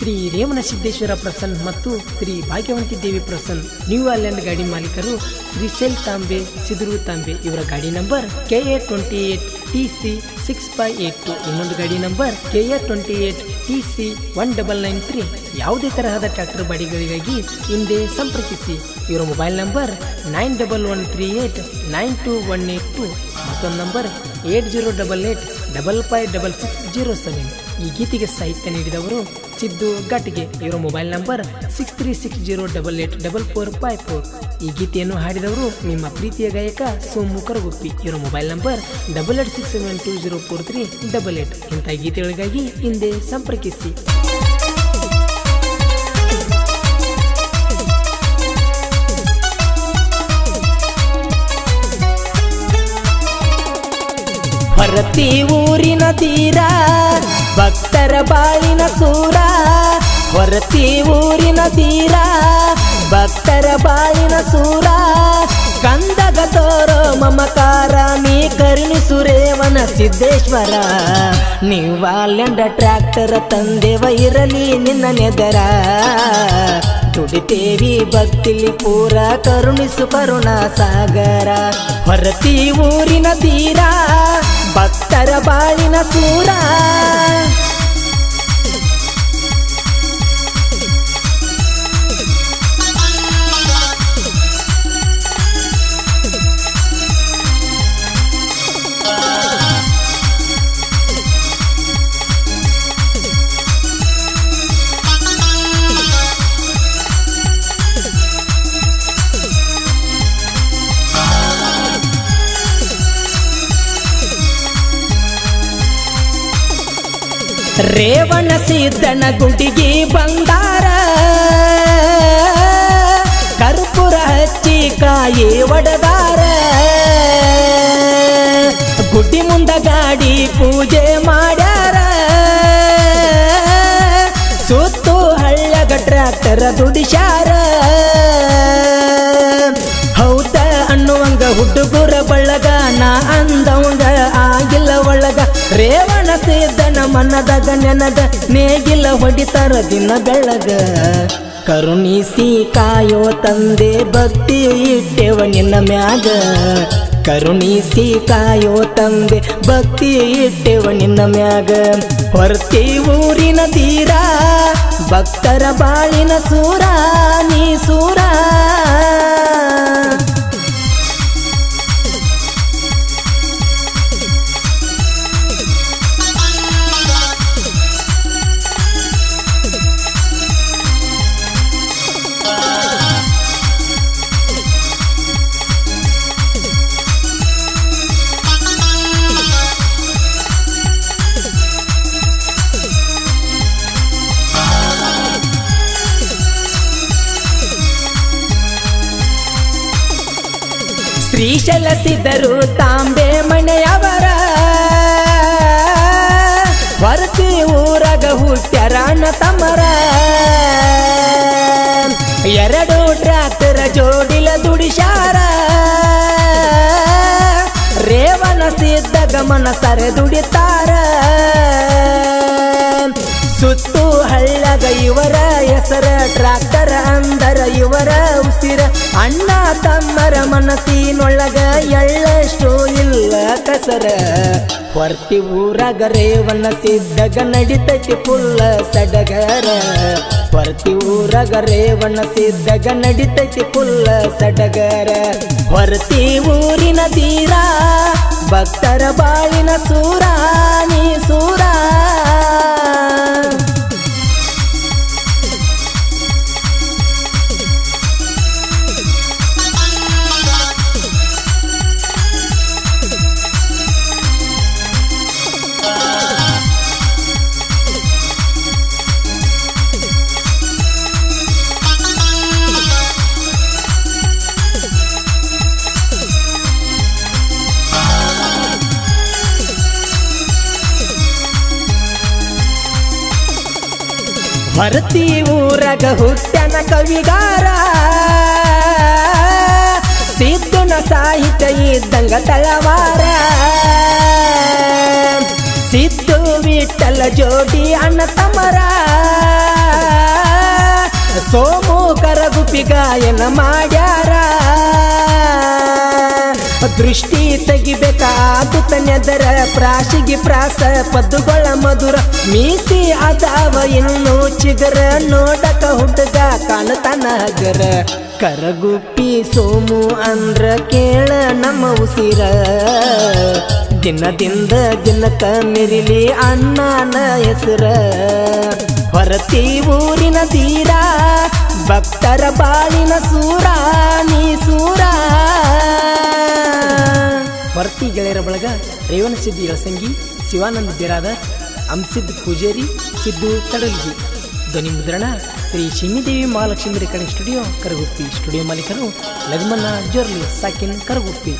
ಶ್ರೀ ರೇವಣ ಸಿದ್ದೇಶ್ವರ ಪ್ರಸನ್ ಮತ್ತು Shri Bhagyavanti Devi Prasan new island ಗಾಡಿ ಮಾಲೀಕರು ಶ್ರೀಶೈಲ್ ತಾಂಬೆ ಸಿದುರು ತಾಂಬೆ. ಇವರ ಗಾಡಿ number K A twenty eight T C six five eight two. ಇನ್ನೊಂದು ಗಾಡಿ number K A twenty eight T C one double nine three. ಯಾವುದೇ ತರಹದ ಟ್ರ್ಯಾಕ್ಟರ್ ಬಾಡಿಗಳಿಗಾಗಿ ಹಿಂದೆ ಸಂಪರ್ಕಿಸಿ. ಇವರ mobile number nine double one three eight nine two one eight two. ಮತ್ತೊಂದು number eight zero double eight double five double six zero seven. ಈ ಗೀತೆಗೆ ಸಾಹಿತ್ಯ ನೀಡಿದವರು ಸಿದ್ದು ಘಟ್ಗೆ. ಇವರ mobile number six three six zero double eight double four five four ಈ ಗೀತೆಯನ್ನು ಹಾಡಿದವರು ನಿಮ್ಮ ಪ್ರೀತಿಯ ಗಾಯಕ ಸೋಮು ಕರಗುಪ್ಪಿ. ಇವರ mobile number double eight six seven two zero four three double eight ಇಂಥ ಗೀತೆಗಳಿಗಾಗಿ ಹಿಂದೆ ಸಂಪರ್ಕಿಸಿ. ಹೊರತಿ ಊರಿನ ತೀರ, ಭಕ್ತರ ಬಾಳಿನ ಸೂರ. ಹೊರತಿ ಊರಿನ ತೀರ, ಭಕ್ತರ ಬಾಳಿನ ಸೂರ. ಕಂದಗ ತೋರೋ ಮಮಕಾರ, ನೀ ಕರುಣಿಸುರೇವನ ಸಿದ್ದೇಶ್ವರ. ನೀವಾಲೆಂಡ ಟ್ರ್ಯಾಕ್ಟರ್ ತಂದೆವ ಇರಲಿ ನಿನ್ನ ನೆದರ. ದುಡಿತೇವಿ ಭಕ್ತಿಲಿ ಪೂರ ಕರುಣಿಸು ಕರುಣ ಸಾಗರ ಹೊರತಿ ಊರಿನ ತೀರ ಭಕ್ತರ ಬಾಳಿನ ಸೂರ. ರೇವಣ ಸಿದ್ದನ ಗುಡಿಗೆ ಬಂದಾರ ಕರ್ಪುರ ಹಚ್ಚಿ ಕಾಯಿ ಒಡದಾರ. ಗುಡಿ ಮುಂದ ಗಾಡಿ ಪೂಜೆ ಮಾಡ್ಯಾರ. ಸುತ್ತು ಹಳ್ಳಗ ಟ್ರ್ಯಾಕ್ಟರ್ ದುಡಿಸ್ಯಾರ. ಹೌದ ಅನ್ನುವಂಗ ಹುಡುಗುರ ಬಳಗ, ನಾ ಅಂದವಂಗ ಆಗಿಲ್ಲ ಒಳಗ. ರೇವಣ ಸಿದ್ದನ ಮನದಾಗ ನೆನದ ನೇಗಿಲ ಹೊಡಿತಾರ ದಿನ ಬೆಳಗ ಕರುಣಿಸಿ ಕಾಯೋ ತಂದೆ ಭಕ್ತಿ ಇಟ್ಟೆವ ನಿನ್ನ ಮ್ಯಾಗ. ಕರುಣಿಸಿ ಕಾಯೋ ತಂದೆ ಭಕ್ತಿ ಇಟ್ಟೆವ ನಿನ್ನ ಮ್ಯಾಗ. ಹೊರತಿ ಊರಿನ ತೀರ, ಭಕ್ತರ ಬಾಳಿನ ಸೂರ, ನೀ ಸೂರ. ಶ್ರೀಶೈಲಸಿದ್ದರು ತಾಂಬೆ ಮನೆಯವರ ಹೊರತಿ ಊರಗ ಹುಟ್ಟರಾಣ ತಮರ. ಎರಡು ಟ್ರ್ಯಾಕ್ಟರ್ ಜೋಡಿಲ ದುಡಿಶಾರ. ರೇವನ ಸಿದ್ದ ಗಮನ ಸರೆ ದುಡಿತಾರ ಸುತ್ತು ಹಳ್ಳಗ ಇವರ ಹೆಸರ, ಟ್ರಾಕ್ಟರ್ ಅಂದರ ಇವರ ಉಸಿರ. ಅಣ್ಣ ತಮ್ಮರ ಮನಸ್ಸಿನೊಳಗ ಎಳ್ಳಷ್ಟು ಇಲ್ಲ ಕಸರ. ಹೊರ್ತಿ ಊರಾಗ ರೇವನ ಸಿದ್ದಗ ನಡಿತೈತಿ ಪುಲ್ಲ ಸಡಗರ. ಹೊರ್ತಿ ಊರಾಗ ರೇವನ ಸಿದ್ದಗ ನಡಿತೈತಿ ಪುಲ್ಲ ಸಡಗರ. ಹೊರತಿ ಊರಿನ ತೀರ, ಭಕ್ತರ ಬಾಳಿನ ಸೂರಾನಿ ಸೂರ. ಭರತಿ ಊರಗ ಹುಟ್ಟನ ಕವಿಗಾರ. ಸಿದ್ದುನ ಸಾಹಿತ್ಯ ಇದ್ದಂಗ ತಳವಾರ. ಸಿದ್ದು ವಿಠಲ ಜೋಡಿ ಅಣ್ಣ ತಮರ ಸೋಮು ಕರಗುಪಿ ಗಾಯನ ಮಾಡ್ಯಾರ. ದೃಷ್ಟಿ ತೆಗಿಬೇಕಾಗುತ್ತ ನೆದರ ಪ್ರಾಶಿಗೆ ಪ್ರಾಸ ಪದ್ದುಗಳ ಮಧುರ ಮೀಸಿ ಅದಾವ ಇನ್ನು ಚಿಗರ ನೋಡಕ ಹುಡುಗ ಕಾಣತನ ಹಗರ. ಕರಗುಪ್ಪಿ ಸೋಮು ಅಂದ್ರ ಕೇಳ ನಮ್ಮ ಉಸಿರ. ದಿನದಿಂದ ದಿನಕ ಮಿರಿಲಿ ಅಣ್ಣನ ಹೆಸರ. ಹೊರತಿ ಊರಿನ ತೀರ, ಭಕ್ತರ ಬಾಳಿನ ಸೂರ, ನೀ ಸೂರ. ಹೊರತಿ ಗೆಳೆಯರ ಬಳಗ ರೇವಣ ಸಿದ್ದಿ ಯಳಸಂಗಿ ಶಿವಾನಂದ ಬಿರಾದರ್ ಅಂಸಿದ್ ಪೂಜೇರಿ, ಸಿದ್ದು ತಡಲ್ಗಿ. ಧ್ವನಿ ಮುದ್ರಣ Shri Shimidevi Mahalakshmi recording studio, Karaguppi studio ಮಾಲೀಕರು ಲಗ್ಮನ್ನ ಜೋರ್ಲಿ ಸಾಕಿನ್ ಕರಗುಪ್ಪಿ.